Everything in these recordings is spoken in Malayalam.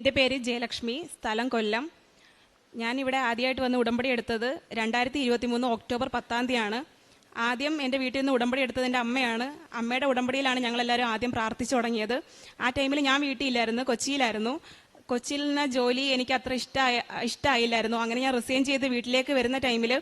എന്റെ പേര് ജയലക്ഷ്മി. സ്ഥലം കൊല്ലം. ഞാനിവിടെ ആദ്യമായിട്ട് വന്ന് ഉടമ്പടി എടുത്തത് രണ്ടായിരത്തി ഇരുപത്തി മൂന്ന് ഒക്ടോബർ പത്താം തീയതിയാണ്. ആദ്യം എന്റെ വീട്ടിൽ നിന്ന് ഉടമ്പടി എടുത്തത് എന്റെ അമ്മയാണ്. അമ്മയുടെ ഉടമ്പടിയിലാണ് ഞങ്ങളെല്ലാവരും ആദ്യം പ്രാർത്ഥിച്ചു തുടങ്ങിയത്. ആ ടൈമിൽ ഞാൻ വീട്ടിലില്ലായിരുന്നു കൊച്ചിയിലായിരുന്നു. കൊച്ചിയിൽ നിന്ന് ജോലി എനിക്ക് അത്ര ഇഷ്ടമായ ഇഷ്ടമായില്ലായിരുന്നു അങ്ങനെ ഞാൻ റിസൈൻ ചെയ്ത് വീട്ടിലേക്ക് വരുന്ന ടൈമിൽ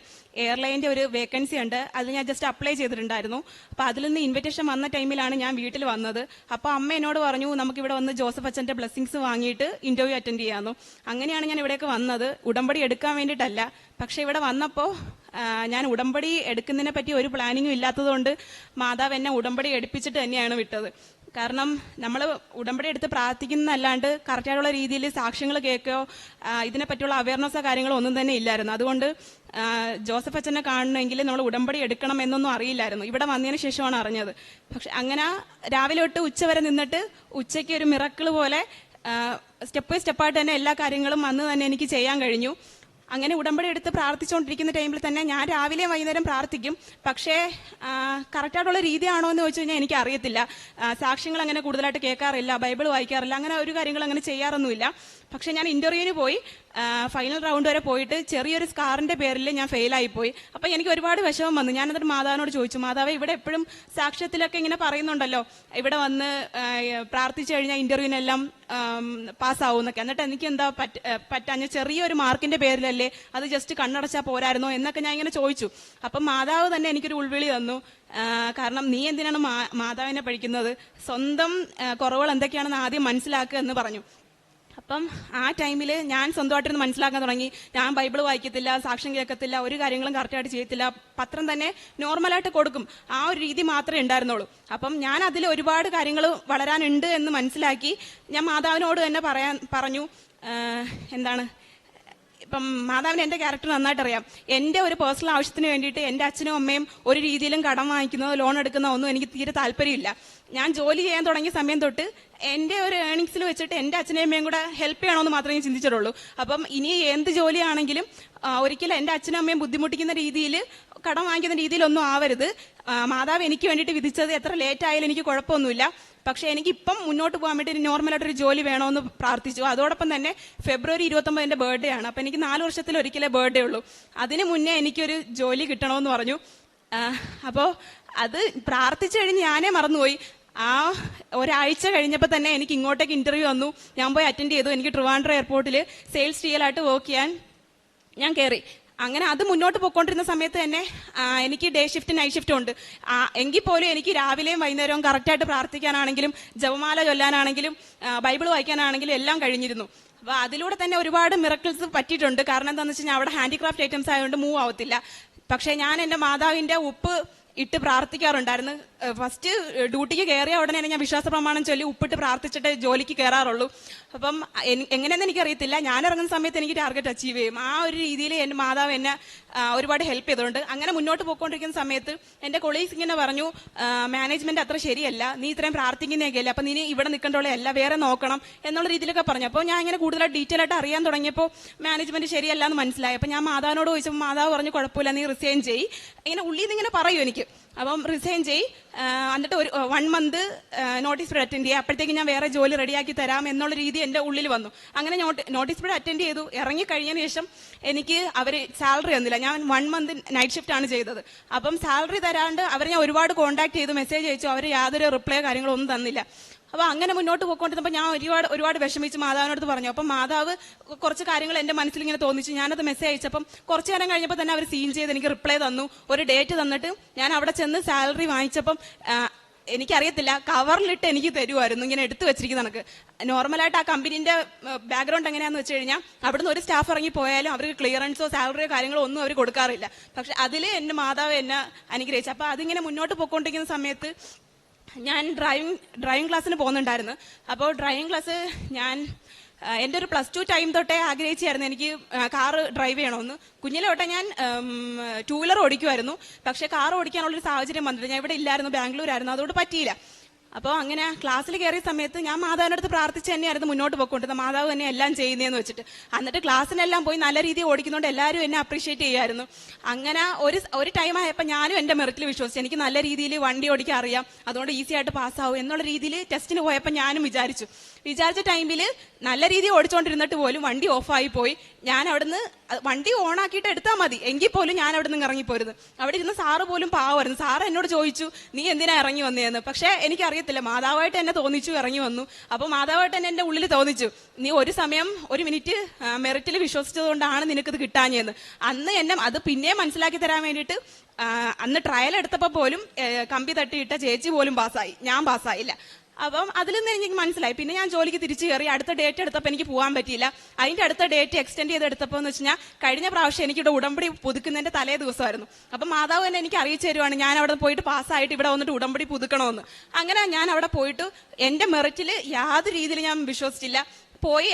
എയർലൈന്റെ ഒരു വേക്കൻസി ഉണ്ട്. അത് ഞാൻ ജസ്റ്റ് അപ്ലൈ ചെയ്തിട്ടുണ്ടായിരുന്നു. അപ്പോൾ അതിൽ നിന്ന് ഇൻവിറ്റേഷൻ വന്ന ടൈമിലാണ് ഞാൻ വീട്ടിൽ വന്നത്. അപ്പോൾ അമ്മ എന്നോട് പറഞ്ഞു നമുക്ക് ഇവിടെ വന്ന് ജോസഫ് അച്ഛന്റെ ബ്ലെസ്സിങ്സ് വാങ്ങിയിട്ട് ഇന്റർവ്യൂ അറ്റൻഡ് ചെയ്യാമെന്നു അങ്ങനെയാണ് ഞാൻ ഇവിടേക്ക് വന്നത്. ഉടമ്പടി എടുക്കാൻ വേണ്ടിയിട്ടല്ല. പക്ഷേ ഇവിടെ വന്നപ്പോൾ ഞാൻ ഉടമ്പടി എടുക്കുന്നതിനെ പറ്റി ഒരു പ്ലാനിങ്ങും ഇല്ലാത്തതുകൊണ്ട് മാതാവ് എന്നെ ഉടമ്പടി എടുപ്പിച്ചിട്ട് തന്നെയാണ് വിട്ടത്. കാരണം നമ്മൾ ഉടമ്പടി എടുത്ത് പ്രാർത്ഥിക്കുന്നതല്ലാണ്ട് കറക്റ്റായിട്ടുള്ള രീതിയിൽ സാക്ഷ്യങ്ങൾ കേൾക്കുകയോ ഇതിനെ ഇതിനെപ്പറ്റിയുള്ള അവയർനെസ്സോ കാര്യങ്ങളോ ഒന്നും തന്നെ ഇല്ലായിരുന്നു. അതുകൊണ്ട് ജോസഫ് അച്ഛനെ കാണണമെങ്കിൽ നമ്മൾ ഉടമ്പടി എടുക്കണം എന്നൊന്നും അറിയില്ലായിരുന്നു. ഇവിടെ വന്നതിന് ശേഷമാണ് അറിഞ്ഞത്. പക്ഷെ അങ്ങനെ രാവിലെ തൊട്ട് ഉച്ച വരെ നിന്നിട്ട് ഉച്ചയ്ക്ക് ഒരു മിറക്കിൾ പോലെ സ്റ്റെപ്പ് ബൈ സ്റ്റെപ്പായിട്ട് തന്നെ എല്ലാ കാര്യങ്ങളും അന്ന് തന്നെ എനിക്ക് ചെയ്യാൻ കഴിഞ്ഞു. അങ്ങനെ ഉടമ്പടി എടുത്ത് പ്രാർത്ഥിച്ചുകൊണ്ടിരിക്കുന്ന ടൈമിൽ തന്നെ ഞാൻ രാവിലെ വൈകുന്നേരം പ്രാർത്ഥിക്കും. പക്ഷേ കറക്റ്റായിട്ടുള്ള രീതിയാണോ എന്ന് ചോദിച്ചു കഴിഞ്ഞാൽ എനിക്ക് അറിയത്തില്ല സാക്ഷ്യങ്ങൾ അങ്ങനെ കൂടുതലായിട്ട് കേൾക്കാറില്ല ബൈബിൾ വായിക്കാറില്ല അങ്ങനെ ഒരു കാര്യങ്ങൾ അങ്ങനെ ചെയ്യാറൊന്നുമില്ല. പക്ഷേ ഞാൻ ഇന്റർവ്യൂവിന് പോയി ഫൈനൽ റൗണ്ട് വരെ പോയിട്ട് ചെറിയൊരു സ്കാറിന്റെ പേരിൽ ഞാൻ ഫെയിലായി പോയി അപ്പോൾ എനിക്ക് ഒരുപാട് വിഷമം വന്നു. ഞാൻ എന്നിട്ട് മാതാവിനോട് ചോദിച്ചു മാതാവ് ഇവിടെ എപ്പോഴും സാക്ഷ്യത്തിലൊക്കെ ഇങ്ങനെ പറയുന്നുണ്ടല്ലോ. ഇവിടെ വന്ന് പ്രാർത്ഥിച്ചു കഴിഞ്ഞാൽ ഇന്റർവ്യൂവിനെല്ലാം പാസ്സാവും എന്നൊക്കെ. എന്നിട്ട് എനിക്ക് എന്താ പറ്റ പറ്റാഞ്ഞ ചെറിയൊരു മാർക്കിന്റെ പേരിലല്ലേ അത് ജസ്റ്റ് കണ്ണടച്ചാൽ പോരായിരുന്നോ എന്നൊക്കെ ഞാൻ ഇങ്ങനെ ചോദിച്ചു. അപ്പം മാതാവ് തന്നെ എനിക്കൊരു ഉൾവിളി തന്നു. കാരണം നീ എന്തിനാണ് മാതാവിനെ പഠിക്കുന്നത്? സ്വന്തം കുറവുകൾ എന്തൊക്കെയാണെന്ന് ആദ്യം മനസ്സിലാക്കുക എന്ന് പറഞ്ഞു. അപ്പം ആ ടൈമിൽ ഞാൻ സ്വന്തമായിട്ടിരുന്ന് മനസ്സിലാക്കാൻ തുടങ്ങി. ഞാൻ ബൈബിൾ വായിക്കത്തില്ല സാക്ഷ്യം കേൾക്കത്തില്ല ഒരു കാര്യങ്ങളും കറക്റ്റായിട്ട് ചെയ്യത്തില്ല. പത്രം തന്നെ നോർമലായിട്ട് കൊടുക്കും. ആ ഒരു രീതി മാത്രമേ ഉണ്ടായിരുന്നുള്ളൂ. അപ്പം ഞാൻ അതിൽ ഒരുപാട് കാര്യങ്ങൾ വളരാനുണ്ട് എന്ന് മനസ്സിലാക്കി ഞാൻ മാതാവിനോട് തന്നെ പറയാൻ പറഞ്ഞു. എന്താണ്? ഇപ്പം മാതാവിന് എന്റെ ക്യാരക്ടർ നന്നായിട്ട് അറിയാം എന്റെ ഒരു പേഴ്സണൽ ആവശ്യത്തിന് വേണ്ടിയിട്ട് എന്റെ അച്ഛനും അമ്മയും ഒരു രീതിയിലും കടം വാങ്ങിക്കുന്നതോ ലോൺ എടുക്കുന്നതോ ഒന്നും എനിക്ക് തീരെ താല്പര്യമില്ല. ഞാൻ ജോലി ചെയ്യാൻ തുടങ്ങിയ സമയം തൊട്ട് എന്റെ ഒരു ഏണിങ്സിൽ വെച്ചിട്ട് എന്റെ അച്ഛനെയും അമ്മയും കൂടെ ഹെൽപ്പ് ചെയ്യണമെന്ന് മാത്രമേ ഞാൻ ചിന്തിച്ചിട്ടുള്ളൂ. അപ്പം ഇനി എന്ത് ജോലിയാണെങ്കിലും ഒരിക്കലും എന്റെ അച്ഛനും അമ്മയും ബുദ്ധിമുട്ടിക്കുന്ന രീതിയിൽ കടം വാങ്ങിക്കുന്ന രീതിയിലൊന്നും ആവരുത്. മാതാവ് എനിക്ക് വേണ്ടിയിട്ട് വിധിച്ചത് എത്ര ലേറ്റ് ആയാലും എനിക്ക് കുഴപ്പമൊന്നുമില്ല. പക്ഷേ എനിക്ക് ഇപ്പം മുന്നോട്ട് പോകാൻ വേണ്ടി ഒരു നോർമലായിട്ടൊരു ജോലി വേണമെന്ന് പ്രാർത്ഥിച്ചു. അതോടൊപ്പം തന്നെ ഫെബ്രുവരി ഇരുപത്തൊമ്പത് എന്റെ ബർത്ത്ഡേ ആണ്. അപ്പോൾ എനിക്ക് നാല് വർഷത്തിൽ ഒരിക്കലേ ബർത്ത്ഡേ ഉള്ളൂ. അതിന് മുന്നേ എനിക്കൊരു ജോലി കിട്ടണമെന്ന് പറഞ്ഞു. അപ്പോൾ അത് പ്രാർത്ഥിച്ചു കഴിഞ്ഞ് ഞാനേ മറന്നുപോയി. ആ ഒരാഴ്ച കഴിഞ്ഞപ്പോൾ തന്നെ എനിക്ക് ഇങ്ങോട്ടേക്ക് ഇന്റർവ്യൂ വന്നു. ഞാൻ പോയി അറ്റൻഡ് ചെയ്തു. എനിക്ക് ട്രിവാൻഡ്രം എയർപോർട്ടിൽ സെയിൽസ് ഡിയലായിട്ട് വർക്ക് ചെയ്യാൻ ഞാൻ കയറി അങ്ങനെ അത് മുന്നോട്ട് പോയിക്കൊണ്ടിരുന്ന സമയത്ത് തന്നെ എനിക്ക് ഡേ ഷിഫ്റ്റ് നൈറ്റ് ഷിഫ്റ്റും ഉണ്ട്. എങ്കിൽ പോലും എനിക്ക് രാവിലെയും വൈകുന്നേരവും കറക്റ്റായിട്ട് പ്രാർത്ഥിക്കാനാണെങ്കിലും ജപമാല ചൊല്ലാനാണെങ്കിലും ബൈബിൾ വായിക്കാനാണെങ്കിലും എല്ലാം കഴിഞ്ഞിരുന്നു. അപ്പൊ അതിലൂടെ തന്നെ ഒരുപാട് മിറക്കിൾസ് പറ്റിയിട്ടുണ്ട്. കാരണം എന്താണെന്ന് വെച്ച് കഴിഞ്ഞാൽ അവിടെ ഹാൻഡിക്രാഫ്റ്റ് ഐറ്റംസ് ആയതുകൊണ്ട് മൂവ് ആവത്തില്ല. പക്ഷേ ഞാൻ എന്റെ മാതാവിന്റെ ഉപ്പ് ഇട്ട് പ്രാർത്ഥിക്കാറുണ്ടായിരുന്നു. ഫസ്റ്റ് ഡ്യൂട്ടിക്ക് കയറിയ ഉടനെ തന്നെ ഞാൻ വിശ്വാസ പ്രമാണം ചൊല്ലി ഉപ്പിട്ട് പ്രാർത്ഥിച്ചിട്ട് ജോലിക്ക് കയറാറുള്ളൂ അപ്പം എങ്ങനെയെന്ന് എനിക്കറിയത്തില്ല. ഞാൻ ഇറങ്ങുന്ന സമയത്ത് എനിക്ക് ടാർഗറ്റ് അച്ചീവ് ചെയ്യും. ആ ഒരു രീതിയിൽ എന്റെ മാതാവ് എന്നെ ഒരുപാട് ഹെൽപ്പ് ചെയ്തുകൊണ്ട് അങ്ങനെ മുന്നോട്ട് പോയിക്കൊണ്ടിരിക്കുന്ന സമയത്ത് എന്റെ കൊളീഗ്സ് ഇങ്ങനെ പറഞ്ഞു മാനേജ്മെന്റ് അത്ര ശരിയല്ല. നീ ഇത്രയും പ്രാർത്ഥിക്കുന്നതൊക്കെയല്ലേ അപ്പം നീ ഇവിടെ നിൽക്കേണ്ടവളല്ല വേറെ നോക്കണം. എന്നുള്ള രീതിയിലൊക്കെ പറഞ്ഞു. അപ്പോൾ ഞാൻ ഇങ്ങനെ കൂടുതലായിട്ട് ഡീറ്റെയിൽ ആയിട്ട് അറിയാൻ തുടങ്ങിയപ്പോൾ മാനേജ്മെന്റ് ശരിയല്ല എന്ന് മനസ്സിലായി. അപ്പോൾ ഞാൻ മാതാവിനോട് ചോദിച്ചപ്പോൾ മാതാവ് പറഞ്ഞു കുഴപ്പമില്ല നീ റിസൈൻ ചെയ്യ്. ഇങ്ങനെ ഉള്ളിൽ നിന്ന് ഇങ്ങനെ പറയൂ എനിക്ക്. അപ്പം റിസൈൻ ചെയ്. എന്നിട്ട് ഒരു one month notice period attend ചെയ്യുക. അപ്പോഴത്തേക്ക് ഞാൻ വേറെ ജോലി റെഡിയാക്കി തരാം എന്നുള്ള രീതി എന്റെ ഉള്ളിൽ വന്നു. അങ്ങനെ നോട്ടീസ് പീരീഡ് അറ്റൻഡ് ചെയ്തു. ഇറങ്ങി കഴിഞ്ഞതിന് ശേഷം എനിക്ക് അവർ സാലറി തന്നില്ല. ഞാൻ വൺ മന്ത് നൈറ്റ് ഷിഫ്റ്റ് ആണ് ചെയ്തത്. അപ്പം സാലറി തരാണ്ട് അവർ ഞാൻ ഒരുപാട് കോൺടാക്ട് ചെയ്തു മെസ്സേജ് അയച്ചു. അവർ യാതൊരു റിപ്ലൈ കാര്യങ്ങളൊന്നും തന്നില്ല. അപ്പൊ അങ്ങനെ മുന്നോട്ട് പോയിക്കൊണ്ടിരുന്നപ്പോൾ ഞാൻ ഒരുപാട് ഒരുപാട് വിഷമിച്ച് മാതാവിനോട് പറഞ്ഞു. അപ്പം മാതാവ് കുറച്ച് കാര്യങ്ങൾ എന്റെ മനസ്സിൽ ഇങ്ങനെ തോന്നിച്ചു ഞാനത് മെസ്സേജ് അയച്ചപ്പം കുറച്ച് നേരം കഴിഞ്ഞപ്പോൾ തന്നെ അവർ സീൻ ചെയ്ത് എനിക്ക് റിപ്ലൈ തന്നു. ഒരു ഡേറ്റ് തന്നിട്ട് ഞാൻ അവിടെ ചെന്ന് സാലറി വാങ്ങിച്ചപ്പം എനിക്കറിയത്തില്ല കവറിലിട്ട് എനിക്ക് തരുമായിരുന്നു ഇങ്ങനെ എടുത്തു വെച്ചിരിക്കുന്ന കണക്ക്. നോർമലായിട്ട് ആ കമ്പനീന്റെ ബാക്ക്ഗ്രൗണ്ട് എങ്ങനെയാന്ന് വെച്ച് കഴിഞ്ഞാൽ അവിടുന്ന് ഒരു സ്റ്റാഫ് ഇറങ്ങി പോയാലും അവർക്ക് ക്ലിയറൻസോ സാലറിയോ കാര്യങ്ങളോ ഒന്നും അവർ കൊടുക്കാറില്ല. പക്ഷെ അതിൽ എന്റെ മാതാവ് എന്നെ അനുഗ്രഹിച്ചു. അപ്പൊ അതിങ്ങനെ മുന്നോട്ട് പോയിക്കൊണ്ടിരിക്കുന്ന സമയത്ത് ഞാൻ ഡ്രൈവിംഗ് ഡ്രൈവിംഗ് ക്ലാസ്സിന് പോകുന്നുണ്ടായിരുന്നു. അപ്പോൾ ഡ്രൈവിംഗ് ക്ലാസ് ഞാൻ എന്റെ ഒരു പ്ലസ് ടു ടൈം തൊട്ടേ ആഗ്രഹിച്ചായിരുന്നു എനിക്ക് കാറ് ഡ്രൈവ് ചെയ്യണമെന്ന്. കുഞ്ഞിലെ തൊട്ടേ ഞാൻ ടൂ വീലർ ഓടിക്കുമായിരുന്നു പക്ഷേ കാർ ഓടിക്കാനുള്ളൊരു സാഹചര്യം വന്നില്ല. ഞാൻ ഇവിടെ ഇല്ലായിരുന്നു ബാംഗ്ലൂരായിരുന്നു. അതുകൊണ്ട് പറ്റിയില്ല. അപ്പോൾ അങ്ങനെ ക്ലാസ്സിൽ കയറിയ സമയത്ത് ഞാൻ മാതാവിന്റെ അടുത്ത് പ്രാർത്ഥിച്ച് തന്നെയായിരുന്നു മുന്നോട്ട് പോയിക്കൊണ്ടിരുന്നത്. മാതാവ് തന്നെ എല്ലാം ചെയ്യുന്നതെന്ന് വെച്ചിട്ട്. എന്നിട്ട് ക്ലാസ്സിനെല്ലാം പോയി നല്ല രീതിയിൽ ഓടിക്കുന്നതുകൊണ്ട് എല്ലാവരും എന്നെ അപ്രീഷിയേറ്റ് ചെയ്യായിരുന്നു. അങ്ങനെ ഒരു ഒരു ടൈം ആയപ്പോൾ ഞാനും എന്റെ മെറിറ്റിൽ വിശ്വസിച്ചു. എനിക്ക് നല്ല രീതിയിൽ വണ്ടി ഓടിക്കാൻ അറിയാം. അതുകൊണ്ട് ഈസി ആയിട്ട് പാസ്സാവും എന്നുള്ള രീതിയിൽ ടെസ്റ്റിന് പോയപ്പോൾ ഞാനും വിചാരിച്ചു. വിചാരിച്ച ടൈമിൽ നല്ല രീതിയിൽ ഓടിച്ചുകൊണ്ടിരുന്നിട്ട് പോലും വണ്ടി ഓഫായി പോയി. ഞാൻ അവിടുന്ന് വണ്ടി ഓണാക്കിയിട്ട് എടുത്താൽ മതി. എങ്കിൽ പോലും ഞാൻ അവിടെ നിന്ന് ഇറങ്ങിപ്പോരുത് അവിടെ ഇരുന്ന് സാറ് പോലും പാവമായിരുന്നു സാറ് എന്നോട് ചോദിച്ചു നീ എന്തിനാ ഇറങ്ങി വന്നതെന്ന് പക്ഷേ എനിക്കറിയത്തില്ല. മാതാവായിട്ട് എന്നെ തോന്നിച്ചു ഇറങ്ങി വന്നു. അപ്പോൾ മാതാവായിട്ട് തന്നെ എന്റെ ഉള്ളിൽ തോന്നിച്ചു നീ ഒരു സമയം ഒരു മിനിറ്റ് മെറിറ്റിൽ വിശ്വസിച്ചതുകൊണ്ടാണ് നിനക്കിത് കിട്ടാഞ്ഞതെന്ന് അന്ന് എന്നെ അത് പിന്നെ മനസ്സിലാക്കി തരാൻ വേണ്ടിയിട്ട് അന്ന് ട്രയൽ എടുത്തപ്പോൾ പോലും കമ്പി തട്ടിയിട്ട ചേച്ചി പോലും പാസ്സായി. ഞാൻ പാസ്സായില്ല. അപ്പം അതിൽ നിന്ന് എനിക്ക് മനസ്സിലായി. പിന്നെ ഞാൻ ജോലിക്ക് തിരിച്ചു കയറി അടുത്ത ഡേറ്റ് എടുത്തപ്പോൾ എനിക്ക് പോകാൻ പറ്റിയില്ല. അതിന്റെ അടുത്ത ഡേറ്റ് എക്സ്റ്റെൻഡ് ചെയ്ത് എടുത്തപ്പോൾ എന്ന് വെച്ചാൽ കഴിഞ്ഞ പ്രാവശ്യം എനിക്ക് എനിക്കിവിടെ ഉടമ്പടി പുതുക്കുന്നതിന്റെ തലേ ദിവസമായിരുന്നു. അപ്പം മാതാവ് തന്നെ എനിക്ക് അറിയിച്ചു തരുവാണ്. ഞാൻ അവിടെ പോയിട്ട് പാസ്സായിട്ട് ഇവിടെ വന്നിട്ട് ഉടമ്പടി പുതുക്കണമെന്ന്. അങ്ങനെ ഞാൻ അവിടെ പോയിട്ട് എന്റെ മെറിറ്റിൽ യാതൊരു രീതിയിൽ ഞാൻ വിശ്വസിച്ചില്ല. പോയി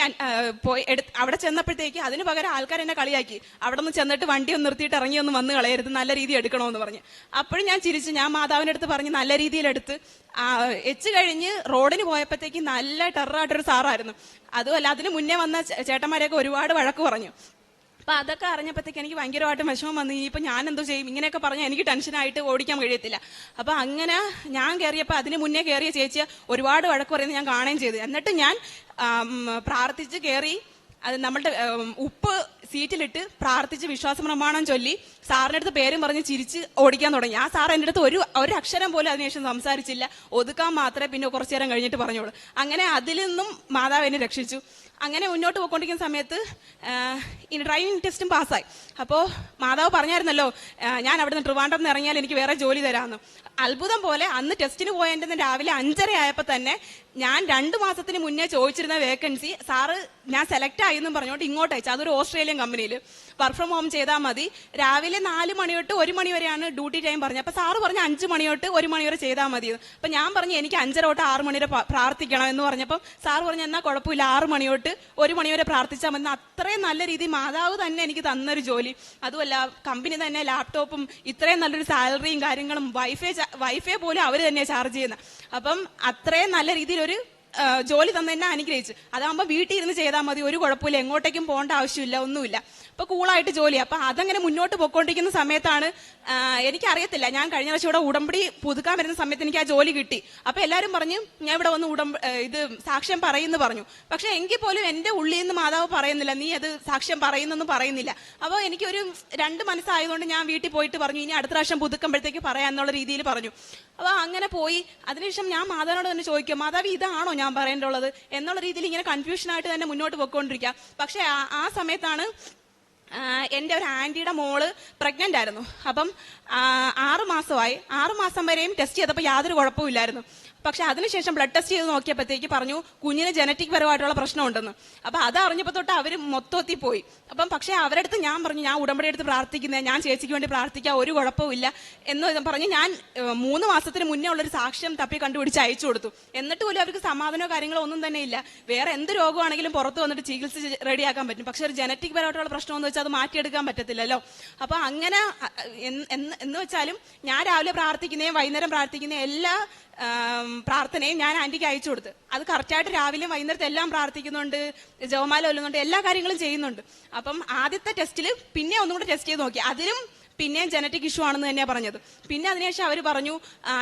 പോയി എടുത്ത് അവിടെ ചെന്നപ്പോഴത്തേക്ക് അതിന് പകരം ആൾക്കാർ എന്നെ കളിയാക്കി. അവിടെ നിന്ന് ചെന്നിട്ട് വണ്ടി ഒന്ന് നിർത്തിയിട്ട് ഇറങ്ങി ഒന്ന് വന്ന് കളയരുത് നല്ല രീതിയിൽ എടുക്കണമെന്ന് പറഞ്ഞ്. അപ്പോഴും ഞാൻ ചിരിച്ച് ഞാൻ മാതാവിന്റെ അടുത്ത് പറഞ്ഞ് നല്ല രീതിയിലെടുത്ത് എച്ച് കഴിഞ്ഞ് റോഡിന് പോയപ്പോഴത്തേക്ക് നല്ല ടെററായിട്ടൊരു സാറായിരുന്നു. അതുമല്ല അതിന് മുന്നേ വന്ന ചേട്ടന്മാരെയൊക്കെ ഒരുപാട് വഴക്ക് പറഞ്ഞു. അപ്പൊ അതൊക്കെ അറിഞ്ഞപ്പോഴത്തേക്ക് എനിക്ക് ഭയങ്കരമായിട്ട് വിഷമം വന്നു. ഇപ്പൊ ഞാൻ എന്തോ ചെയ്യും? ഇങ്ങനെയൊക്കെ പറഞ്ഞാൽ എനിക്ക് ടെൻഷനായിട്ട് ഓടിക്കാൻ കഴിയത്തില്ല. അപ്പൊ അങ്ങനെ ഞാൻ കയറിയപ്പോൾ അതിന് മുന്നേ കയറിയ ചേച്ചി ഒരുപാട് വഴക്ക് പറയുന്നത് ഞാൻ കാണുകയും ചെയ്തു. എന്നിട്ട് ഞാൻ പ്രാർത്ഥിച്ച് കയറി അത് നമ്മളുടെ ഉപ്പ് സീറ്റിലിട്ട് പ്രാർത്ഥിച്ച് വിശ്വാസ പ്രമാണം ചൊല്ലി സാറിന്റെ അടുത്ത് പേരും പറഞ്ഞ് ചിരിച്ച് ഓടിക്കാൻ തുടങ്ങി. ആ സാർ എന്റെ അടുത്ത് ഒരു ഒരു അക്ഷരം പോലും അതിനുശേഷം സംസാരിച്ചില്ല. ഒതുക്കാൻ മാത്രമേ പിന്നെ കുറച്ചു നേരം കഴിഞ്ഞിട്ട് പറഞ്ഞോളൂ. അങ്ങനെ അതിൽ നിന്നും മാതാവ് എന്നെ രക്ഷിച്ചു. അങ്ങനെ മുന്നോട്ട് പോയിക്കൊണ്ടിരിക്കുന്ന സമയത്ത് ഇനി ഡ്രൈവിംഗ് ടെസ്റ്റും പാസ്സായി അപ്പോൾ മാതാവ് പറഞ്ഞായിരുന്നല്ലോ ഞാൻ അവിടെ നിന്ന് ട്രിവാൻഡ്രം നിന്ന് ഇറങ്ങിയാൽ എനിക്ക് വേറെ ജോലി തരാമെന്ന് അത്ഭുതം പോലെ അന്ന് ടെസ്റ്റിന് പോയതിന്റെ രാവിലെ അഞ്ചര ആയപ്പോൾ തന്നെ ഞാൻ രണ്ട് മാസത്തിന് മുന്നേ ചോദിച്ചിരുന്ന വേക്കൻസി സാറ് ഞാൻ സെലക്ട് ആയി എന്നും പറഞ്ഞുകൊണ്ട് ഇങ്ങോട്ട് അയച്ചു. അതൊരു ഓസ്ട്രേലിയൻ കമ്പനിയിൽ വർക്ക് ഫ്രം ഹോം ചെയ്താൽ മതി. രാവിലെ നാല് മണി തൊട്ട് ഒരു മണി വരെയാണ് ഡ്യൂട്ടി ടൈം പറഞ്ഞത്. അപ്പോൾ സാറ് പറഞ്ഞ അഞ്ച് മണി തൊട്ട് ഒരു മണി വരെ ചെയ്താൽ മതി അപ്പം ഞാൻ പറഞ്ഞു എനിക്ക് അഞ്ചര തൊട്ട് ആറ് മണി വരെ പ്രാർത്ഥിക്കണം എന്ന് പറഞ്ഞപ്പം സാറ് പറഞ്ഞു എന്നാൽ കുഴപ്പമില്ല ആറ് മണി തൊട്ട് ഒരു മണിവരെ പ്രാർത്ഥിച്ചാൽ മതി. അത്രയും നല്ല രീതിയിൽ മാതാവ് തന്നെ എനിക്ക് തന്നൊരു ജോലി. അതുമല്ല കമ്പനി തന്നെ ലാപ്ടോപ്പും ഇത്രയും നല്ലൊരു സാലറിയും കാര്യങ്ങളും വൈഫൈ വൈഫൈ പോലും അവർ തന്നെയാണ് ചാർജ് ചെയ്യുന്നത് അപ്പം അത്രയും നല്ല രീതിയിലൊരു ആ, ജോലി തന്നെ എന്നെ അനുഗ്രഹിച്ചു. അതാകുമ്പോൾ വീട്ടിൽ ഇരുന്ന് ചെയ്താൽ മതി. ഒരു കുഴപ്പമില്ല. എങ്ങോട്ടേക്കും പോകേണ്ട ആവശ്യമില്ല. ഒന്നുമില്ല. അപ്പോൾ കൂളായിട്ട് ജോലി അപ്പോൾ അതങ്ങനെ മുന്നോട്ട് പോയിക്കൊണ്ടിരിക്കുന്ന സമയത്താണ് എനിക്കറിയത്തില്ല. ഞാൻ കഴിഞ്ഞ പ്രാവശ്യം ഇവിടെ ഉടമ്പടി പുതുക്കാൻ വരുന്ന സമയത്ത് എനിക്ക് ആ ജോലി കിട്ടി. അപ്പോൾ എല്ലാവരും പറഞ്ഞു ഞാൻ ഇവിടെ വന്ന് ഉടമ്പ ഇത് സാക്ഷ്യം പറയുന്നു പറഞ്ഞു. പക്ഷേ എങ്കിൽ പോലും എന്റെ ഉള്ളിൽ നിന്ന് മാതാവ് പറയുന്നില്ല നീ അത് സാക്ഷ്യം പറയുന്നെന്ന് പറയുന്നില്ല. അപ്പോൾ എനിക്കൊരു രണ്ട് മനസ്സായതുകൊണ്ട് ഞാൻ വീട്ടിൽ പോയിട്ട് പറഞ്ഞു ഇനി അടുത്ത പ്രാവശ്യം പുതുക്കുമ്പോഴത്തേക്ക് പറയാന്നുള്ള രീതിയിൽ പറഞ്ഞു. അപ്പോൾ അങ്ങനെ പോയി. അതിനുശേഷം ഞാൻ മാതാവിനോട് തന്നെ ചോദിക്കും മാതാവ് ഇതാണോ പറയേണ്ടുള്ളത് എന്നുള്ള രീതിയിൽ ഇങ്ങനെ കൺഫ്യൂഷൻ ആയിട്ട് തന്നെ മുന്നോട്ട് പോയിക്കൊണ്ടിരിക്കുക പക്ഷേ ആ- സമയത്താണ് എന്റെ ഒരു ആന്റിയുടെ മോൾ പ്രഗ്നന്റ് ആയിരുന്നു. അപ്പം ആറ് മാസമായി. ആറ് മാസം വരെയും ടെസ്റ്റ് ചെയ്തപ്പോൾ യാതൊരു കുഴപ്പമില്ലായിരുന്നു പക്ഷെ അതിനുശേഷം ബ്ലഡ് ടെസ്റ്റ് ചെയ്ത് നോക്കിയപ്പോഴത്തേക്ക് പറഞ്ഞു കുഞ്ഞിന് ജനറ്റിക് പരമായിട്ടുള്ള പ്രശ്നമുണ്ടെന്ന്. അപ്പൊ അത് അറിഞ്ഞപ്പോൾ തൊട്ട് അവർ മൊത്തത്തിൽ പോയി. അപ്പം പക്ഷെ അവരുടെ അടുത്ത് ഞാൻ പറഞ്ഞു ഞാൻ ഉടമ്പടി എടുത്ത് പ്രാർത്ഥിക്കുന്നത് ഞാൻ ചേച്ചിക്ക് വേണ്ടി പ്രാർത്ഥിക്കാം ഒരു കുഴപ്പമില്ല എന്ന് പറഞ്ഞ് ഞാൻ മൂന്ന് മാസത്തിന് മുന്നേ ഉള്ളൊരു സാക്ഷ്യം തപ്പി കണ്ടുപിടിച്ച് അയച്ചു കൊടുത്തു. എന്നിട്ട് പോലും അവർക്ക് സമാധാനമോ കാര്യങ്ങളോ ഒന്നും തന്നെ ഇല്ല. വേറെ എന്ത് രോഗമാണെങ്കിലും പുറത്ത് വന്നിട്ട് ചികിത്സ റെഡിയാക്കാൻ പറ്റും. പക്ഷെ ഒരു ജനറ്റിക് പരമായിട്ടുള്ള പ്രശ്നം എന്ന് വെച്ചാൽ അത് മാറ്റിയെടുക്കാൻ പറ്റത്തില്ലല്ലോ. അപ്പൊ അങ്ങനെ എന്ന് വെച്ചാലും ഞാൻ രാവിലെ പ്രാർത്ഥിക്കുന്നതും വൈകുന്നേരം പ്രാർത്ഥിക്കുന്ന എല്ലാ പ്രാർത്ഥനയും ഞാൻ ആന്റിക്ക് അയച്ചു കൊടുത്ത്. അത് കറക്റ്റായിട്ട് രാവിലെ വൈകുന്നേരത്തെ എല്ലാം പ്രാർത്ഥിക്കുന്നുണ്ട് ജവമാല കൊല്ലുന്നുണ്ട് എല്ലാ കാര്യങ്ങളും ചെയ്യുന്നുണ്ട്. അപ്പം ആദ്യത്തെ ടെസ്റ്റിൽ പിന്നെ ഒന്നും ടെസ്റ്റ് ചെയ്ത് നോക്കി. അതിലും പിന്നെയും ജനറ്റിക് ഇഷ്യൂ ആണെന്ന് തന്നെയാണ് പറഞ്ഞത്. പിന്നെ അതിനുശേഷം അവർ പറഞ്ഞു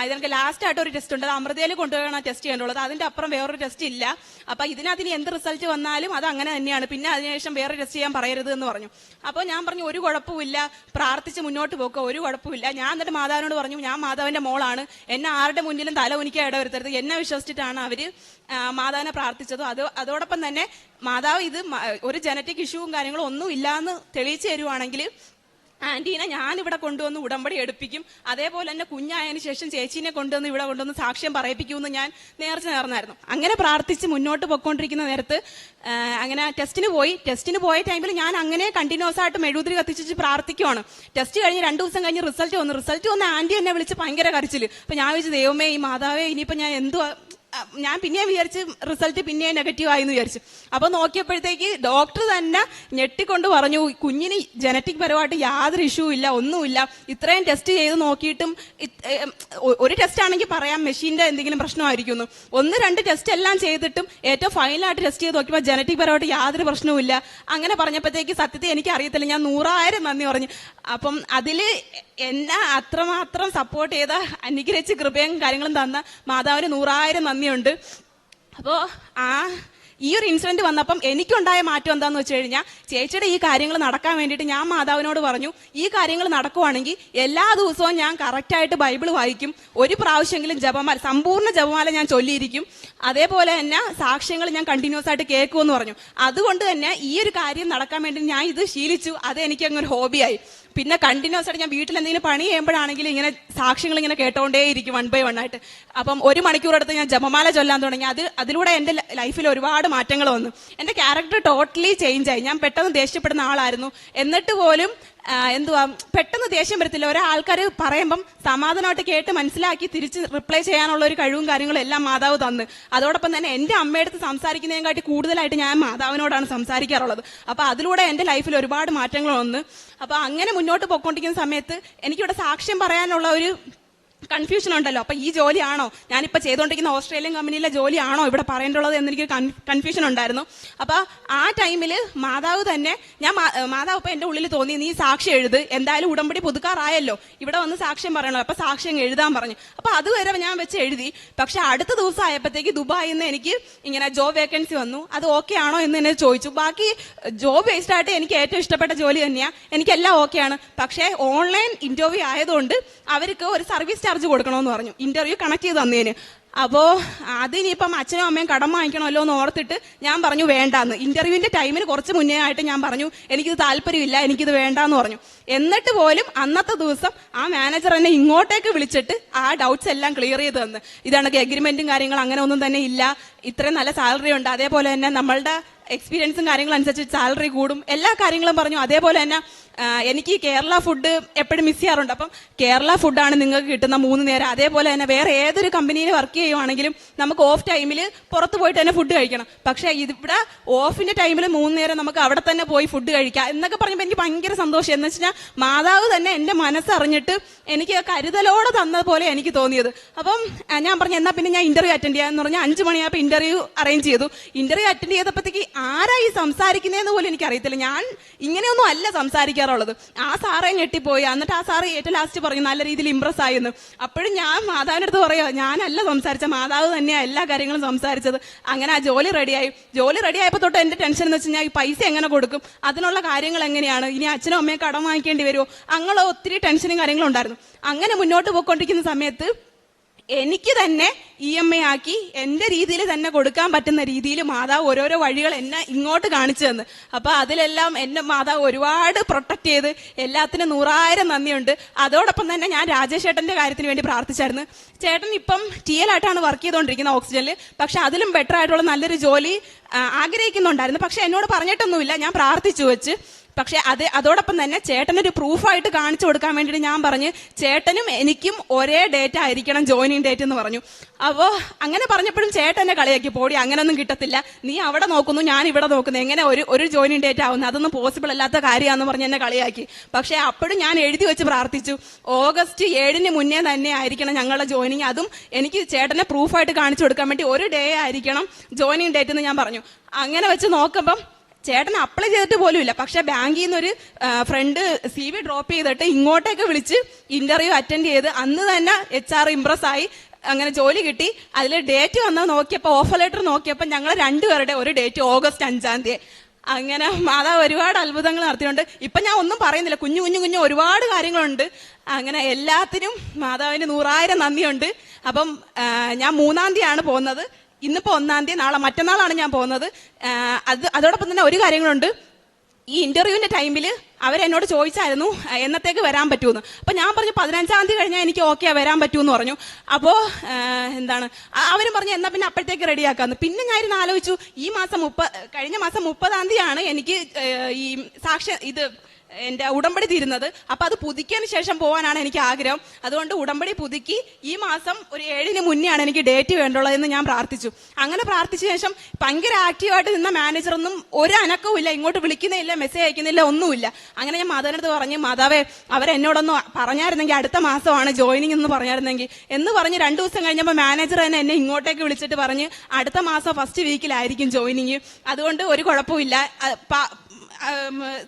ഇതിനൊക്കെ ലാസ്റ്റ് ആയിട്ട് ഒരു ടെസ്റ്റ് ഉണ്ട്. അത് അമൃതയിൽ കൊണ്ടുപോകണം ടെസ്റ്റ് ചെയ്യേണ്ടുള്ളത് അതിന്റെ അപ്പുറം വേറൊരു ടെസ്റ്റ് ഇല്ല. അപ്പൊ ഇതിനകത്ത് ഇനി എന്ത് റിസൾട്ട് വന്നാലും അത് അങ്ങനെ തന്നെയാണ്. പിന്നെ അതിനുശേഷം വേറെ ടെസ്റ്റ് ചെയ്യാൻ പറയരുത് എന്ന് പറഞ്ഞു. അപ്പോൾ ഞാൻ പറഞ്ഞു ഒരു കുഴപ്പമില്ല പ്രാർത്ഥിച്ച് മുന്നോട്ട് പോക്കുക ഒരു കുഴപ്പമില്ല ഞാൻ എന്നിട്ട് മാതാവിനോട് പറഞ്ഞു ഞാൻ മാതാവിന്റെ മോളാണ്. എന്നെ ആരുടെ മുന്നിലും തല ഉനിക്കാൻ ഇടവരുത്തരുത്. എന്നെ വിശ്വസിച്ചിട്ടാണ് അവർ മാതാവിനെ പ്രാർത്ഥിച്ചതും. അത് അതോടൊപ്പം തന്നെ മാതാവ് ഇത് ഒരു ജനറ്റിക് ഇഷ്യൂവും കാര്യങ്ങളും ഒന്നും ഇല്ലാന്ന് തെളിയിച്ചു തരുവാണെങ്കിൽ ആന്റീനെ ഞാൻ ഇവിടെ കൊണ്ടുവന്ന് ഉടമ്പടി എടുപ്പിക്കും. അതേപോലെ തന്നെ കുഞ്ഞായതിനു ശേഷം ചേച്ചീനെ കൊണ്ടുവന്ന് ഇവിടെ കൊണ്ടുവന്ന് സാക്ഷ്യം പറയിപ്പിക്കുമെന്ന് ഞാൻ നേർച്ച നേർന്നായിരുന്നു. അങ്ങനെ പ്രാർത്ഥിച്ച് മുന്നോട്ട് പൊയ്ക്കൊണ്ടിരിക്കുന്ന നേരത്ത് അങ്ങനെ ടെസ്റ്റിന് പോയി. ടെസ്റ്റിന് പോയ ടൈമിൽ ഞാൻ അങ്ങനെ കണ്ടിന്യൂസ് ആയിട്ട് മെഴുകുതിരി കത്തിച്ചിട്ട് പ്രാർത്ഥിക്കുവാണ്. ടെസ്റ്റ് കഴിഞ്ഞ് രണ്ടു ദിവസം കഴിഞ്ഞ് റിസൾട്ട് വന്നു. റിസൾട്ട് വന്ന് ആന്റി എന്നെ വിളിച്ച് ഭയങ്കര കരച്ചിൽ. അപ്പൊ ഞാൻ വിളിച്ച് ദൈവമേ ഈ മാതാവേ ഇനിയിപ്പോ ഞാൻ എന്തുവാ ഞാൻ പിന്നെയും വിചാരിച്ച് റിസൾട്ട് പിന്നെയും നെഗറ്റീവ് ആയി എന്ന് വിചാരിച്ചു. അപ്പൊ നോക്കിയപ്പോഴത്തേക്ക് ഡോക്ടർ തന്നെ ഞെട്ടിക്കൊണ്ട് പറഞ്ഞു കുഞ്ഞിന് ജനറ്റിക് പരമായിട്ട് യാതൊരു ഇഷ്യൂ ഇല്ല ഒന്നുമില്ല. ഇത്രയും ടെസ്റ്റ് ചെയ്ത് നോക്കിയിട്ടും ഒരു ടെസ്റ്റ് ആണെങ്കിൽ പറയാം മെഷീന്റെ എന്തെങ്കിലും പ്രശ്നമായിരിക്കുന്നു. ഒന്ന് രണ്ട് ടെസ്റ്റ് എല്ലാം ചെയ്തിട്ടും ഏറ്റവും ഫൈനലായിട്ട് ടെസ്റ്റ് ചെയ്ത് നോക്കിയപ്പോൾ ജനറ്റിക് പരമായിട്ട് യാതൊരു പ്രശ്നവുമില്ല അങ്ങനെ പറഞ്ഞപ്പോഴത്തേക്ക് സത്യത്തെ എനിക്ക് അറിയത്തില്ല. ഞാൻ നൂറായിരം നന്ദി പറഞ്ഞു. അപ്പം അതിൽ എന്നെ അത്രമാത്രം സപ്പോർട്ട് ചെയ്ത അനുഗ്രഹിച്ച് കൃപയും കാര്യങ്ങളും തന്ന മാതാവിന് നൂറായിരം നന്ദിയുണ്ട് അപ്പോ ആ ഈ ഒരു ഇൻസിഡന്റ് വന്നപ്പം എനിക്കുണ്ടായ മാറ്റം എന്താന്ന് വെച്ച് കഴിഞ്ഞാൽ ചേച്ചിയുടെ ഈ കാര്യങ്ങൾ നടക്കാൻ വേണ്ടിയിട്ട് ഞാൻ മാതാവിനോട് പറഞ്ഞു ഈ കാര്യങ്ങൾ നടക്കുവാണെങ്കിൽ എല്ലാ ദിവസവും ഞാൻ കറക്റ്റായിട്ട് ബൈബിൾ വായിക്കും ഒരു പ്രാവശ്യമെങ്കിലും ജപമാല സമ്പൂർണ ജപമാല ഞാൻ ചൊല്ലിയിരിക്കും അതേപോലെ തന്നെ സാക്ഷ്യങ്ങൾ ഞാൻ കണ്ടിന്യൂസ് ആയിട്ട് കേൾക്കുമെന്ന് പറഞ്ഞു. അതുകൊണ്ട് തന്നെ ഈ ഒരു കാര്യം നടക്കാൻ വേണ്ടി ഞാൻ ഇത് ശീലിച്ചു അത് എനിക്ക് അങ്ങ് ഒരു ഹോബിയായി പിന്നെ കണ്ടിന്യൂസ് ആയിട്ട് ഞാൻ വീട്ടിൽ എന്തെങ്കിലും പണി ചെയ്യുമ്പോഴാണെങ്കിലും ഇങ്ങനെ സാക്ഷ്യങ്ങൾ ഇങ്ങനെ കേട്ടോണ്ടേ ഇരിക്കും വൺ ബൈ വൺ ആയിട്ട്. അപ്പം ഒരു മണിക്കൂർ എടുത്ത് ഞാൻ ജപമാല ചൊല്ലാൻ തുടങ്ങി. അത് അതിലൂടെ എന്റെ ലൈഫിൽ ഒരുപാട് മാറ്റങ്ങൾ വന്നു. എന്റെ ക്യാരക്ടർ ടോട്ടലി ചേഞ്ച് ആയി. ഞാൻ പെട്ടെന്ന് ദേഷ്യപ്പെടുന്ന ആളായിരുന്നു. എന്നിട്ട് പോലും എന്തുവാ പെട്ടെന്ന് ദേഷ്യം വരത്തില്ല. ഒരാൾക്കാർ പറയുമ്പം സമാധാനമായിട്ട് കേട്ട് മനസ്സിലാക്കി തിരിച്ച് റിപ്ലൈ ചെയ്യാനുള്ള ഒരു കഴിവും കാര്യങ്ങളും എല്ലാം മാതാവ് തന്ന്. അതോടൊപ്പം തന്നെ എന്റെ അമ്മയടുത്ത് സംസാരിക്കുന്നതിനെക്കാട്ടി കൂടുതലായിട്ട് ഞാൻ മാതാവിനോടാണ് സംസാരിക്കാറുള്ളത്. അപ്പോൾ അതിലൂടെ എന്റെ ലൈഫിൽ ഒരുപാട് മാറ്റങ്ങൾ വന്ന് അപ്പോൾ അങ്ങനെ മുന്നോട്ട് പോയിക്കൊണ്ടിരിക്കുന്ന സമയത്ത് എനിക്കിവിടെ സാക്ഷ്യം പറയാനുള്ള ഒരു കൺഫ്യൂഷൻ ഉണ്ടല്ലോ. അപ്പൊ ഈ ജോലിയാണോ? ഞാനിപ്പോ ചെയ്തുകൊണ്ടിരിക്കുന്ന ഓസ്ട്രേലിയൻ കമ്പനിയിലെ ജോലിയാണോ ഇവിടെ പറയേണ്ടുള്ളത് എന്നെനിക്ക് കൺഫ്യൂഷൻ ഉണ്ടായിരുന്നു. അപ്പൊ ആ ടൈമിൽ മാതാവ് തന്നെ ഞാൻ മാതാവ് ഇപ്പൊ എന്റെ ഉള്ളിൽ തോന്നി നീ സാക്ഷി എഴുത്. എന്തായാലും ഉടമ്പടി പുതുക്കാറായല്ലോ. ഇവിടെ വന്ന് സാക്ഷ്യം പറയണോ? അപ്പൊ സാക്ഷ്യം എഴുതാൻ പറഞ്ഞു. അപ്പൊ അതുവരെ ഞാൻ വെച്ച് എഴുതി. പക്ഷെ അടുത്ത ദിവസം ആയപ്പോഴത്തേക്ക് ദുബായിൽ നിന്ന് എനിക്ക് ഇങ്ങനെ ജോബ് വേക്കൻസി വന്നു. അത് ഓക്കെ ആണോ എന്ന് എന്നെ ചോദിച്ചു. ബാക്കി ജോബ് ബേസ്ഡ് ആയിട്ട് എനിക്ക് ഏറ്റവും ഇഷ്ടപ്പെട്ട ജോലി തന്നെയാണ് എനിക്കെല്ലാം ഓക്കെയാണ് പക്ഷേ ഓൺലൈൻ ഇന്റർവ്യൂ ആയതുകൊണ്ട് അവർക്ക് ഒരു സർവീസ് ചാർജ് കൊടുക്കണമെന്ന് പറഞ്ഞു. ഇന്റർവ്യൂ കണക്ട് ചെയ്ത് തന്നേന്. അപ്പോ അതിനിപ്പം അച്ഛനും അമ്മയും കടം വാങ്ങിക്കണമല്ലോ എന്ന് ഓർത്തിട്ട് ഞാൻ പറഞ്ഞു വേണ്ടാന്ന്. ഇന്റർവ്യൂവിന്റെ ടൈമിന് കുറച്ച് മുന്നേ ആയിട്ട് ഞാൻ പറഞ്ഞു എനിക്കിത് താല്പര്യമില്ല എനിക്കിത് വേണ്ടാന്ന് പറഞ്ഞു. എന്നിട്ട് പോലും അന്നത്തെ ദിവസം ആ മാനേജർ എന്നെ ഇങ്ങോട്ടേക്ക് വിളിച്ചിട്ട് ആ ഡൗട്ട്സ് എല്ലാം ക്ലിയർ ചെയ്ത് തന്ന്. ഇതാണ് എഗ്രിമെന്റും കാര്യങ്ങളും അങ്ങനെ ഒന്നും തന്നെ ഇല്ല. ഇത്രയും നല്ല സാലറി ഉണ്ട്. അതേപോലെ തന്നെ നമ്മളുടെ എക്സ്പീരിയൻസും കാര്യങ്ങളും അനുസരിച്ച് സാലറി കൂടും. എല്ലാ കാര്യങ്ങളും പറഞ്ഞു. അതേപോലെ തന്നെ എനിക്ക് കേരള ഫുഡ് എപ്പോഴും മിസ് ചെയ്യാറുണ്ട്. അപ്പം കേരള ഫുഡാണ് നിങ്ങൾക്ക് കിട്ടുന്ന മൂന്ന് നേരം. അതേപോലെ തന്നെ വേറെ ഏതൊരു കമ്പനിയിൽ വർക്ക് ചെയ്യുവാണെങ്കിലും നമുക്ക് ഓഫ് ടൈമിൽ പുറത്ത് പോയിട്ട് തന്നെ ഫുഡ് കഴിക്കണം. പക്ഷേ ഇവിടെ ഓഫിന്റെ ടൈമിൽ മൂന്ന് നേരം നമുക്ക് അവിടെ തന്നെ പോയി ഫുഡ് കഴിക്കാം എന്നൊക്കെ പറഞ്ഞപ്പോൾ എനിക്ക് ഭയങ്കര സന്തോഷം. എന്ന് വെച്ചാൽ മാതാവ് തന്നെ എന്റെ മനസ്സറിഞ്ഞിട്ട് എനിക്ക് കരുതലോടെ തന്നത് പോലെ എനിക്ക് തോന്നിയത്. അപ്പം ഞാൻ പറഞ്ഞു എന്നാൽ പിന്നെ ഞാൻ ഇന്റർവ്യൂ അറ്റൻഡ് ചെയ്യാന്ന് പറഞ്ഞാൽ അഞ്ച് മണിയായപ്പോൾ ഇന്റർവ്യൂ അറേഞ്ച് ചെയ്തു. ഇന്റർവ്യൂ അറ്റൻഡ് ചെയ്തപ്പോഴത്തേക്ക് ആരായി സംസാരിക്കുന്നതെന്ന് പോലും എനിക്ക് അറിയത്തില്ല ഞാൻ ഇങ്ങനെയൊന്നും അല്ല സംസാരിക്കാറുള്ളത് ആ സാറെ ഞെട്ടിപ്പോയി. എന്നിട്ട് ആ സാറ് ഏറ്റവും ലാസ്റ്റ് പറഞ്ഞു നല്ല രീതിയിൽ ഇമ്പ്രസ് ആയിരുന്നു അപ്പോഴും ഞാൻ മാതാവിന്റെ അടുത്ത് പറയുക ഞാനല്ല സംസാരിച്ച മാതാവ് തന്നെയാണ് എല്ലാ കാര്യങ്ങളും സംസാരിച്ചത്. അങ്ങനെ ആ ജോലി റെഡിയായി ജോലി റെഡി ആയപ്പോൾ തൊട്ട് എന്റെ ടെൻഷൻ എന്ന് വെച്ച് കഴിഞ്ഞാൽ ഈ പൈസ എങ്ങനെ കൊടുക്കും? അതിനുള്ള കാര്യങ്ങൾ എങ്ങനെയാണ്? ഇനി അച്ഛനും അമ്മയും കടം വാങ്ങിക്കേണ്ടി വരുമോ അങ്ങനെ ഒത്തിരി ടെൻഷനും കാര്യങ്ങളും ഉണ്ടായിരുന്നു. അങ്ങനെ മുന്നോട്ട് പോയിക്കൊണ്ടിരിക്കുന്ന സമയത്ത് എനിക്ക് തന്നെ ഇ എം ഐ ആക്കി എന്റെ രീതിയിൽ തന്നെ കൊടുക്കാൻ പറ്റുന്ന രീതിയിൽ മാതാവ് ഓരോരോ വഴികൾ എന്നെ ഇങ്ങോട്ട് കാണിച്ചു തന്നു. അപ്പൊ അതിലെല്ലാം എന്നെ മാതാവ് ഒരുപാട് പ്രൊട്ടക്ട് ചെയ്ത് എല്ലാത്തിനും നൂറായിരം നന്ദിയുണ്ട്. അതോടൊപ്പം തന്നെ ഞാൻ രാജേഷ് കാര്യത്തിന് വേണ്ടി പ്രാർത്ഥിച്ചായിരുന്നു. ചേട്ടൻ ഇപ്പം ടി ആയിട്ടാണ് വർക്ക് ചെയ്തുകൊണ്ടിരിക്കുന്നത് ഓക്സിജനിൽ പക്ഷെ അതിലും ബെറ്റർ ആയിട്ടുള്ള നല്ലൊരു ജോലി ആഗ്രഹിക്കുന്നുണ്ടായിരുന്നു. പക്ഷെ എന്നോട് പറഞ്ഞിട്ടൊന്നുമില്ല. ഞാൻ പ്രാർത്ഥിച്ചു വെച്ച്. പക്ഷെ അത് അതോടൊപ്പം തന്നെ ചേട്ടനൊരു പ്രൂഫായിട്ട് കാണിച്ചു കൊടുക്കാൻ വേണ്ടിയിട്ട് ഞാൻ പറഞ്ഞു ചേട്ടനും എനിക്കും ഒരേ ഡേറ്റ് ആയിരിക്കണം ജോയിനിങ് ഡേറ്റ് എന്ന് പറഞ്ഞു. അപ്പോൾ അങ്ങനെ പറഞ്ഞപ്പോഴും ചേട്ടൻ എന്നെ കളിയാക്കി. പോടി അങ്ങനെയൊന്നും കിട്ടത്തില്ല. നീ അവിടെ നോക്കുന്നു ഞാൻ ഇവിടെ നോക്കുന്നു. എങ്ങനെ ഒരു ഒരു ജോയിനിങ് ഡേറ്റ് ആവുന്നു? അതൊന്നും പോസിബിൾ അല്ലാത്ത കാര്യമാണെന്ന് പറഞ്ഞ് എന്നെ കളിയാക്കി. പക്ഷെ അപ്പോഴും ഞാൻ എഴുതി വെച്ച് പ്രാർത്ഥിച്ചു. ഓഗസ്റ്റ് ഏഴിന് മുന്നേ തന്നെ ആയിരിക്കണം ഞങ്ങളുടെ ജോയിനിങ്. അതും എനിക്ക് ചേട്ടനെ പ്രൂഫായിട്ട് കാണിച്ചു കൊടുക്കാൻ വേണ്ടി ഒരു ഡേ ആയിരിക്കണം ജോയിനിങ് ഡേറ്റ് എന്ന് ഞാൻ പറഞ്ഞു. അങ്ങനെ വെച്ച് നോക്കുമ്പം ചേട്ടൻ അപ്ലൈ ചെയ്തിട്ട് പോലും ഇല്ല പക്ഷെ ബാങ്കിൽ നിന്ന് ഒരു ഫ്രണ്ട് സി വി ഡ്രോപ്പ് ചെയ്തിട്ട് ഇങ്ങോട്ടേക്ക് വിളിച്ച് ഇന്റർവ്യൂ അറ്റൻഡ് ചെയ്ത് അന്ന് തന്നെ എച്ച് ആർ ഇംപ്രസ് ആയി. അങ്ങനെ ജോലി കിട്ടി. അതിൽ ഡേറ്റ് വന്ന് നോക്കിയപ്പോൾ ഓഫർ ലെറ്റർ നോക്കിയപ്പോൾ ഞങ്ങൾ രണ്ടുപേരുടെ ഒരു ഡേറ്റ് ഓഗസ്റ്റ് അഞ്ചാം തീയതി. അങ്ങനെ മാതാവ് ഒരുപാട് അത്ഭുതങ്ങൾ നടത്തിയിട്ടുണ്ട്. ഇപ്പൊ ഞാൻ ഒന്നും പറയുന്നില്ല. കുഞ്ഞു കുഞ്ഞു കുഞ്ഞു ഒരുപാട് കാര്യങ്ങളുണ്ട്. അങ്ങനെ എല്ലാത്തിനും മാതാവിന് നൂറായിരം നന്ദിയുണ്ട്. അപ്പം ഞാൻ മൂന്നാം തീയതിയാണ് പോകുന്നത്. ഇന്നിപ്പോ ഒന്നാം തീയതി നാളെ മറ്റന്നാളാണ് ഞാൻ പോകുന്നത്. അത് അതോടൊപ്പം തന്നെ ഒരു കാര്യങ്ങളുണ്ട്. ഈ ഇന്റർവ്യൂവിന്റെ ടൈമിൽ അവരെന്നോട് ചോദിച്ചായിരുന്നു എന്നത്തേക്ക് വരാൻ പറ്റുമെന്ന് അപ്പൊ ഞാൻ പറഞ്ഞു പതിനഞ്ചാം തീയതി കഴിഞ്ഞാൽ എനിക്ക് ഓക്കെ വരാൻ പറ്റുമെന്ന് പറഞ്ഞു. അപ്പോ എന്താണ് അവരും പറഞ്ഞു എന്നാ പിന്നെ അപ്പോഴത്തേക്ക് റെഡിയാക്കാന്ന്. പിന്നെ ഞാനിരുന്ന് ആലോചിച്ചു ഈ മാസം മുപ്പ കഴിഞ്ഞ മാസം മുപ്പതാം തീയതിയാണ് എനിക്ക് ഈ സാക്ഷ്യ ഇത് എന്റെ ഉടമ്പടി തീരുന്നത്. അപ്പൊ അത് പുതുക്കിയതിന് ശേഷം പോകാനാണ് എനിക്ക് ആഗ്രഹം. അതുകൊണ്ട് ഉടമ്പടി പുതുക്കി ഈ മാസം ഒരു ഏഴിന് മുന്നെയാണ് എനിക്ക് ഡേറ്റ് വേണ്ടുള്ളതെന്ന് ഞാൻ പ്രാർത്ഥിച്ചു. അങ്ങനെ പ്രാർത്ഥിച്ച ശേഷം ഭയങ്കര ആക്റ്റീവായിട്ട് നിന്ന മാനേജറൊന്നും ഒരു അനക്കവും ഇല്ല. ഇങ്ങോട്ട് വിളിക്കുന്നില്ല മെസ്സേജ് അയക്കുന്നില്ല ഒന്നുമില്ല. അങ്ങനെ ഞാൻ മാതാവിനടുത്ത് പറഞ്ഞു മാതാവേ അവരെന്നോടൊന്ന് പറഞ്ഞായിരുന്നെങ്കിൽ അടുത്ത മാസമാണ് ജോയിനിങ് എന്ന് പറഞ്ഞായിരുന്നെങ്കിൽ. എന്ന് പറഞ്ഞ് രണ്ട് ദിവസം കഴിഞ്ഞപ്പോൾ മാനേജർ തന്നെ എന്നെ ഇങ്ങോട്ടേക്ക് വിളിച്ചിട്ട് പറഞ്ഞ് അടുത്ത മാസം ഫസ്റ്റ് വീക്കിലായിരിക്കും ജോയിനിങ് അതുകൊണ്ട് ഒരു കുഴപ്പമില്ല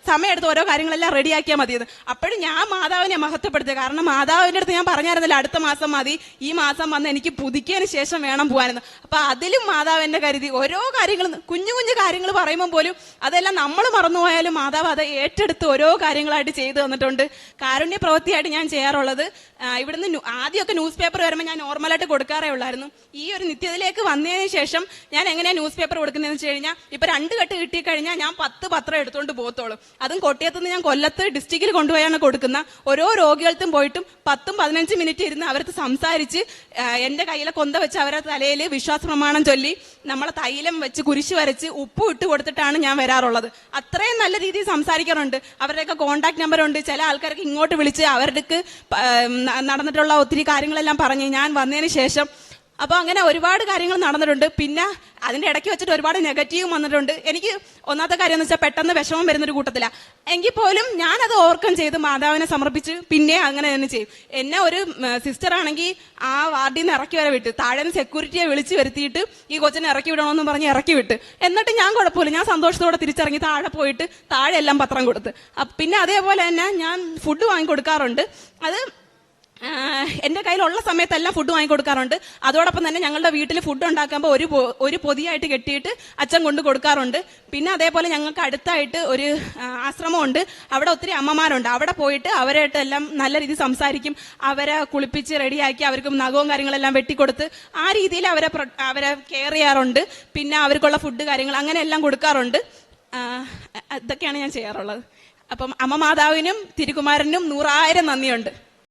സമയമെടുത്ത് ഓരോ കാര്യങ്ങളെല്ലാം റെഡിയാക്കിയാൽ മതിയെന്ന്. അപ്പോഴും ഞാൻ മാതാവിനെ മഹത്വപ്പെടുത്തുക. കാരണം മാതാവിന്റെ അടുത്ത് ഞാൻ പറഞ്ഞായിരുന്നല്ലോ അടുത്ത മാസം മതി ഈ മാസം വന്ന് എനിക്ക് പുതുക്കിയതിന് ശേഷം വേണം പോകാനെന്ന് അപ്പം അതിലും മാതാവിന്റെ കരുതി. ഓരോ കാര്യങ്ങളും കുഞ്ഞു കുഞ്ഞു കാര്യങ്ങൾ പറയുമ്പോൾ പോലും അതെല്ലാം നമ്മൾ മറന്നുപോയാലും മാതാവ് അത് ഏറ്റെടുത്ത് ഓരോ കാര്യങ്ങളായിട്ട് ചെയ്തു തന്നിട്ടുണ്ട്. കാരുണ്യ പ്രവൃത്തിയായിട്ട് ഞാൻ ചെയ്യാറുള്ളത്. ഇവിടുന്ന് ആദ്യമൊക്കെ ന്യൂസ് പേപ്പർ വരുമ്പോൾ ഞാൻ നോർമലായിട്ട് കൊടുക്കാറേ ഉള്ളായിരുന്നു. ഈ ഒരു നിത്യത്തിലേക്ക് വന്നതിന് ശേഷം ഞാൻ എങ്ങനെയാണ് ന്യൂസ് പേപ്പർ കൊടുക്കുന്നതെന്ന് വെച്ച് കഴിഞ്ഞാൽ ഇപ്പം രണ്ട് കെട്ട് കിട്ടിക്കഴിഞ്ഞാൽ ഞാൻ പത്ത് പത്രം എടുത്തുകൊണ്ട് പോകത്തോളും. അതും കൊട്ടിയത്തുനിന്ന് ഞാൻ കൊല്ലത്ത് ഡിസ്ട്രിക്റ്റിൽ കൊണ്ടുപോയാണ് കൊടുക്കുന്ന. ഓരോ രോഗികൾക്കും പോയിട്ടും പത്തും പതിനഞ്ച് മിനിറ്റ് ഇരുന്ന് അവർക്ക് സംസാരിച്ച് എന്റെ കയ്യിലെ കൊന്ത വെച്ച് അവരെ തലയിൽ വിശ്വാസ പ്രമാണം ചൊല്ലി നമ്മളെ തൈലം വെച്ച് കുരിശ് വരച്ച് ഉപ്പ് ഇട്ട് കൊടുത്തിട്ടാണ് ഞാൻ വരാറുള്ളത്. അത്രയും നല്ല രീതിയിൽ സംസാരിക്കാറുണ്ട്. അവരുടെയൊക്കെ കോൺടാക്ട് നമ്പർ ഉണ്ട്. ചില ആൾക്കാർക്ക് ഇങ്ങോട്ട് വിളിച്ച് അവരുടെ നടന്നിട്ടുള്ള ഒത്തിരി കാര്യങ്ങളെല്ലാം പറഞ്ഞ് ഞാൻ വന്നതിന് ശേഷം അപ്പോൾ അങ്ങനെ ഒരുപാട് കാര്യങ്ങൾ നടന്നിട്ടുണ്ട്. പിന്നെ അതിന്റെ ഇടയ്ക്ക് വെച്ചിട്ട് ഒരുപാട് നെഗറ്റീവും വന്നിട്ടുണ്ട്. എനിക്ക് ഒന്നാമത്തെ കാര്യം എന്ന് വെച്ചാൽ പെട്ടെന്ന് വിഷമം വരുന്നൊരു കൂട്ടത്തില. എങ്കിൽ പോലും ഞാനത് ഓവർകം ചെയ്ത് മാതാവിനെ സമർപ്പിച്ച് പിന്നെ അങ്ങനെ തന്നെ ചെയ്യും. എന്നെ ഒരു സിസ്റ്റർ ആണെങ്കിൽ ആ വാർഡിൽ നിന്ന് ഇറക്കി വരെ വിട്ട് താഴെ സെക്യൂരിറ്റിയെ വിളിച്ച് വരുത്തിയിട്ട് ഈ കൊച്ചിനെ ഇറക്കി വിടണമെന്ന് പറഞ്ഞ് ഇറക്കി വിട്ട്. എന്നിട്ട് ഞാൻ കുഴപ്പമില്ല. ഞാൻ സന്തോഷത്തോടെ തിരിച്ചിറങ്ങി താഴെ പോയിട്ട് താഴെ എല്ലാം പത്രം കൊടുത്ത്. പിന്നെ അതേപോലെ തന്നെ ഞാൻ ഫുഡ് വാങ്ങി കൊടുക്കാറുണ്ട് അത് എന്റെ കയ്യിലുള്ള സമയത്തെല്ലാം ഫുഡ് വാങ്ങി കൊടുക്കാറുണ്ട് അതോടൊപ്പം തന്നെ ഞങ്ങളുടെ വീട്ടിൽ ഫുഡ് ഉണ്ടാക്കുമ്പോൾ ഒരു ഒരു പൊതിയായിട്ട് കെട്ടിയിട്ട് അച്ഛൻ കൊണ്ട് കൊടുക്കാറുണ്ട്. പിന്നെ അതേപോലെ ഞങ്ങൾക്ക് അടുത്തായിട്ട് ഒരു ആശ്രമമുണ്ട്. അവിടെ ഒത്തിരി അമ്മമാരുണ്ട്. അവിടെ പോയിട്ട് അവരായിട്ട് എല്ലാം നല്ല രീതിയിൽ സംസാരിക്കും. അവരെ കുളിപ്പിച്ച് റെഡിയാക്കി അവർക്കും നഖവും കാര്യങ്ങളെല്ലാം വെട്ടിക്കൊടുത്ത് ആ രീതിയിൽ അവരെ അവരെ കെയർ ചെയ്യാറുണ്ട്. പിന്നെ അവർക്കുള്ള ഫുഡ് കാര്യങ്ങൾ അങ്ങനെ എല്ലാം കൊടുക്കാറുണ്ട്. ഇതൊക്കെയാണ് ഞാൻ ചെയ്യാറുള്ളത്. അപ്പം അമ്മ മാതാവിനും തിരുകുമാരനും നൂറായിരം നന്ദിയുണ്ട്.